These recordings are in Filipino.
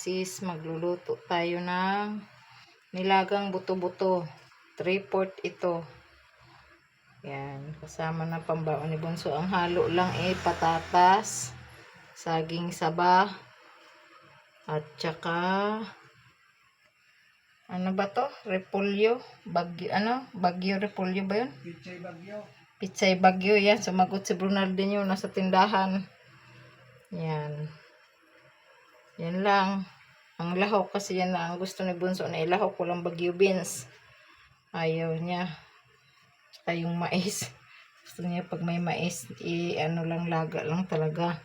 sis, magluluto tayo ng nilagang buto-buto. 3-4 ito. Yan, kasama na pambaon ni Bunso. Ang halo lang eh, patatas, saging saba, at saka, ano ba to? Repolyo? Bagyo, ano? Bagyo repolyo ba yun? Pichay Bagyo. Pitsay Bagyo, yan. Sumagot si Brunaldinho, nasa tindahan. Yan. Yan lang. Ang lahok kasi yan na ang gusto ni Bunso na ilahok. Walang Bagyo beans. Ayaw niya. Tsaka yung mais. Gusto niya pag may mais, i ano lang laga lang talaga.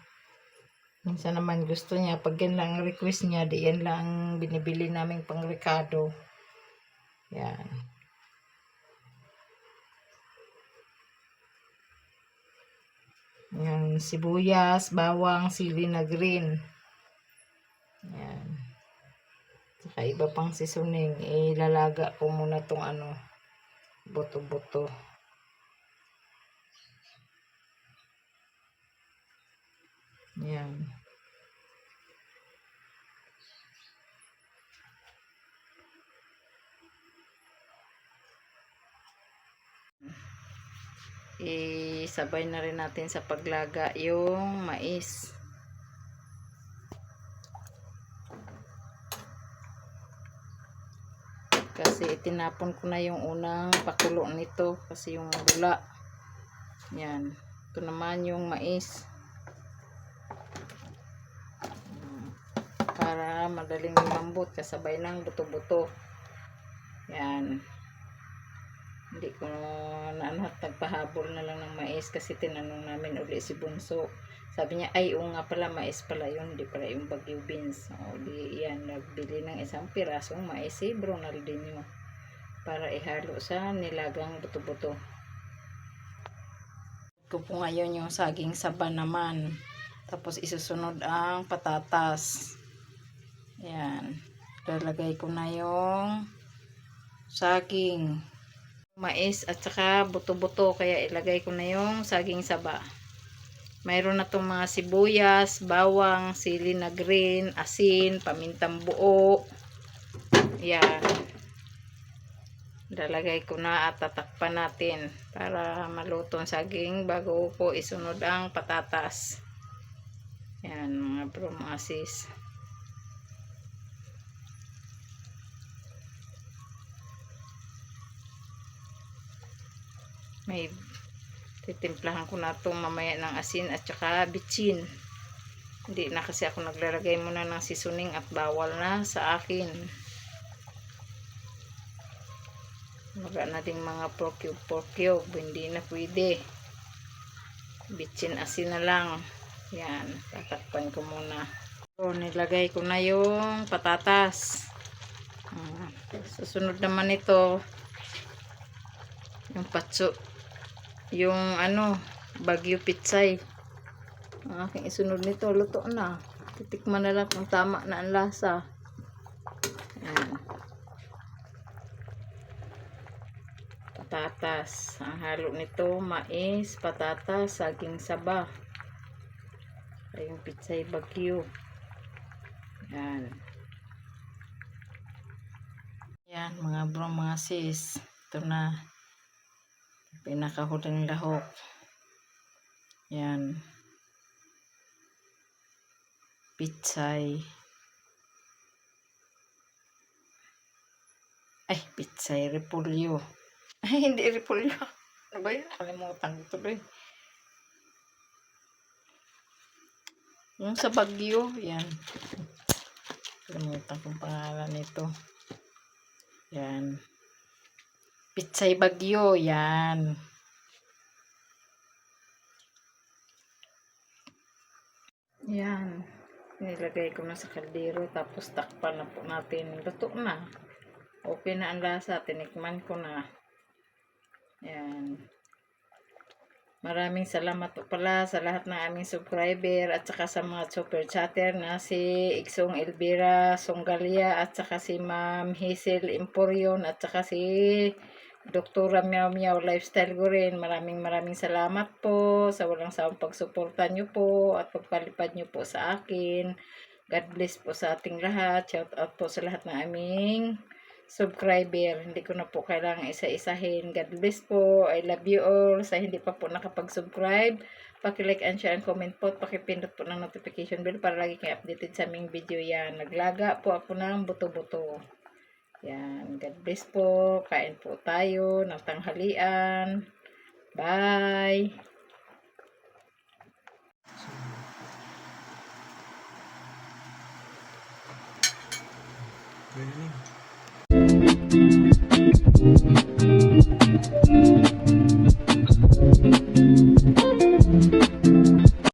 Minsan naman gusto niya, pag yan lang ang request niya, di yan lang ang binibili naming pang Ricardo. Yan. Yan, sibuyas, bawang, sili na green. Yan. Saka iba pang seasoning. Ilalaga ko muna tong ano, buto-buto. Yan. Isabay na rin natin sa paglaga yung mais. Kasi itinapon ko na yung unang pakulo nito kasi yung bula. Yan. Ito naman yung mais. Para madaling lumambot kasabay ng buto-buto. Yan. Hindi ko na ano, nagpahabol na lang ng mais kasi tinanong namin uli si Bunso. Sabi niya, ay, oo nga pala, mais pala yun, hindi pala yung bagyo beans. O, di yan, nagbili ng isang pirasong mais si Bronaldinho para ihalo sa nilagang buto-buto. Ko po ngayon yung saging saba naman. Tapos isusunod ang patatas. Yan. Lalagay ko na yung saging mais at saka buto-buto. Kaya ilagay ko na yung saging saba. Mayroon na itong mga sibuyas bawang, sili na green asin, pamintang buo. Yan. Lalagay ko na at tatakpan natin para maluto ang saging bago ko isunod ang patatas. Yan mga bro may titimplahan ko na ito mamaya ng asin at saka bitsin hindi na kasi ako naglalagay muna ng seasoning at bawal na sa akin. Maga na ding mga pork cube pork cube hindi na pwede. Bitsin asin na lang. Yan tatakpan ko muna. So nilagay ko na yung patatas. Susunod naman ito yung patso yung ano bagyo pitsay. Ang aking isunod nito luto na. Titikman na lang kung tama na ang lasa. Ayan. patatas. Ang halo nito mais, patatas, saging saba. Yung pitsay bagyo yan yan mga bro mga sis. Ito na pinakahuling lahok. Yan. Pitsay. Ay pitsay. Repolyo. Ay hindi repolyo. Ano ba yun? Kalimutan ko tuloy. Yung sa bagyo yan. Kalimutan kong pangalan nito. Yan Pitsay Bagyo, yan. Yan. Nilagay ko na sa kaldero tapos takpan na po natin. Luto na. Okay na ang lasa. Tinikman ko na. Yan. Maraming salamat po pala sa lahat ng aming subscriber at saka sa mga super chatter na si Iksong Elvira Songgalia at saka si Ma'am Hazel Emporion at saka si Doktora Meow Meow Lifestyle ko rin. Maraming maraming salamat po sa walang sawang pagsuporta nyo po at pagpalipad nyo po sa akin. God bless po sa ating lahat. Shout out po sa lahat ng aming subscriber. Hindi ko na po kailangan isa-isahin. God bless po. I love you all. Sa hindi pa po nakapag-subscribe, paki-like and share and comment po. at Pakipindot po ng notification bell para lagi kayo updated sa aming video yan. Naglaga po ako ng buto-buto. Yan. God bless po. Kain po tayo ng tanghalian. Bye. Ganyan.